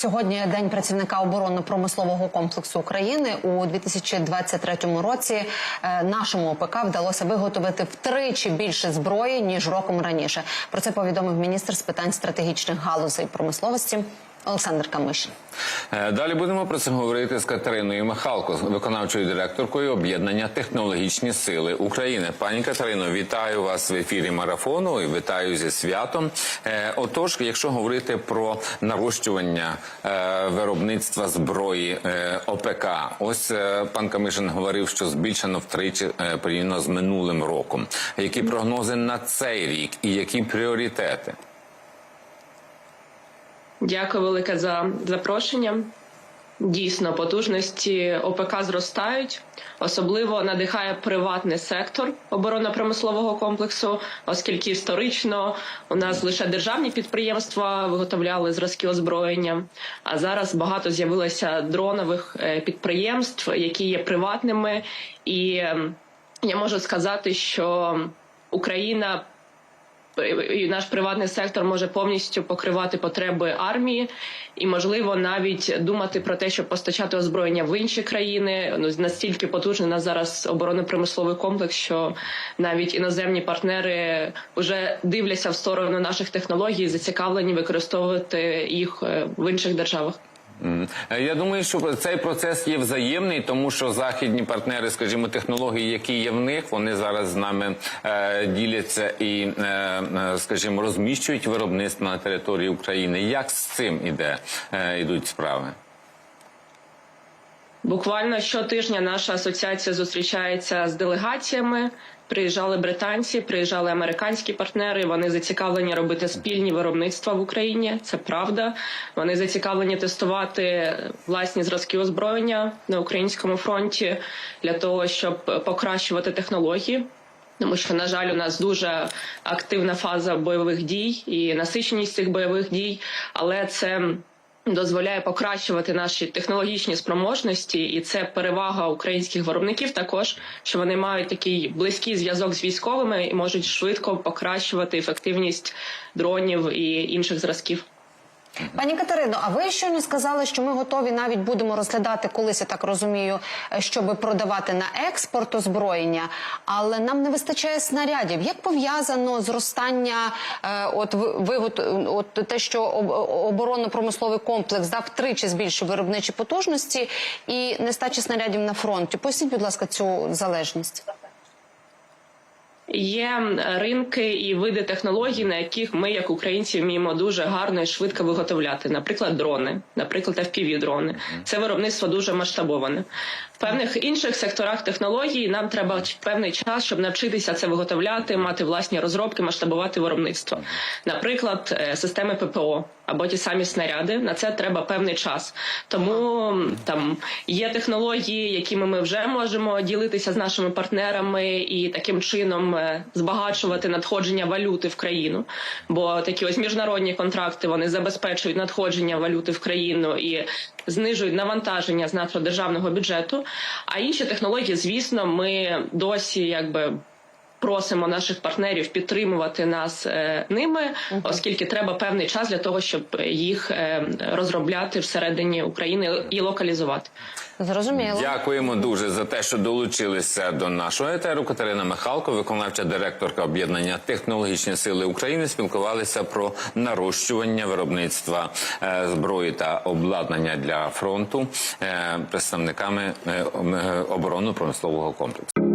Сьогодні день працівника оборонно-промислового комплексу України у 2023 році. е, Нашому ОПК вдалося виготовити втричі більше зброї ніж роком раніше. Про це повідомив міністр з питань стратегічних галузей промисловості Олександр Камишин. Е, Далі будемо про це говорити з Катериною Михалко, виконавчою директоркою об'єднання Технологічні сили України. Пані Катерино, вітаю вас в ефірі марафону і вітаю зі святом. Е, Отож, якщо говорити про нарощування е, виробництва зброї ОПК, ось пан Камишин говорив, що збільшено втричі порівняно з минулим роком. Які прогнози на цей рік і які пріоритети? Дякую велике за запрошення. Дійсно, потужності ОПК зростають. Особливо надихає приватний сектор оборонно-промислового комплексу, оскільки історично у нас лише державні підприємства виготовляли зразки озброєння. А зараз багато з'явилося дронових е, підприємств, які є приватними. І ем, я можу сказати, що Україна і наш приватний сектор може повністю покривати потреби армії, і можливо навіть думати про те, щоб постачати озброєння в інші країни. Ну настільки потужний нас зараз оборонно-промисловий комплекс, що навіть іноземні партнери вже дивляться в сторону наших технологій, зацікавлені використовувати їх е, в інших державах. Е, Я думаю, що цей процес є взаємний, тому що західні партнери, скажімо, технології, які є в них, вони зараз з нами е, діляться і, е, е, скажімо, розміщують виробництво на території України. Як з цим іде е, йдуть справи? Буквально щотижня наша асоціація зустрічається з делегаціями. Приїжджали британці, приїжджали американські партнери. Вони зацікавлені робити спільні виробництва в Україні. Це правда. Вони зацікавлені тестувати власні зразки озброєння на українському фронті для того, щоб покращувати технології. Тому що, на жаль, у нас дуже активна фаза бойових дій і насиченість цих бойових дій, але це дозволяє покращувати наші технологічні спроможності, і це перевага українських виробників також, що вони мають такий близький зв'язок з військовими і можуть швидко покращувати ефективність дронів і інших зразків. Пані Катерино, а ви щойно сказали, що ми готові навіть будемо розглядати колись, я так розумію, щоб продавати на експорт озброєння, але нам не вистачає снарядів. Як пов'язано зростання, е, от ви- вигот, от те, що об- оборонно-промисловий комплекс дав тричі збільшив виробничі потужності і нестачі снарядів на фронті? Поясніть, будь ласка, цю залежність. Є ринки і види технологій, на яких ми, як українці, вміємо дуже гарно і швидко виготовляти. Наприклад, дрони, наприклад, fpv дрони Це виробництво дуже масштабоване. Певних інших секторах технологій нам треба певний час, щоб навчитися це виготовляти, мати власні розробки, масштабувати виробництво. Наприклад, е, системи ППО або ті самі снаряди. На це треба певний час. Тому там є технології, якими ми вже можемо ділитися з нашими партнерами і таким чином е, збагачувати надходження валюти в країну. Бо такі ось міжнародні контракти вони забезпечують надходження валюти в країну і знижують навантаження з нашого державного бюджету. А інші технології, звісно, ми досі якби. Просимо наших партнерів підтримувати нас е, ними, оскільки треба певний час для того, щоб їх е, розробляти всередині України і локалізувати. Зрозуміло. Дякуємо дуже за те, що долучилися до нашого етеру. Катерина Михалко, виконавча директорка об'єднання Технологічні сили України, спілкувалися про нарощування виробництва е, зброї та обладнання для фронту представниками е, оборонно-промислового комплексу.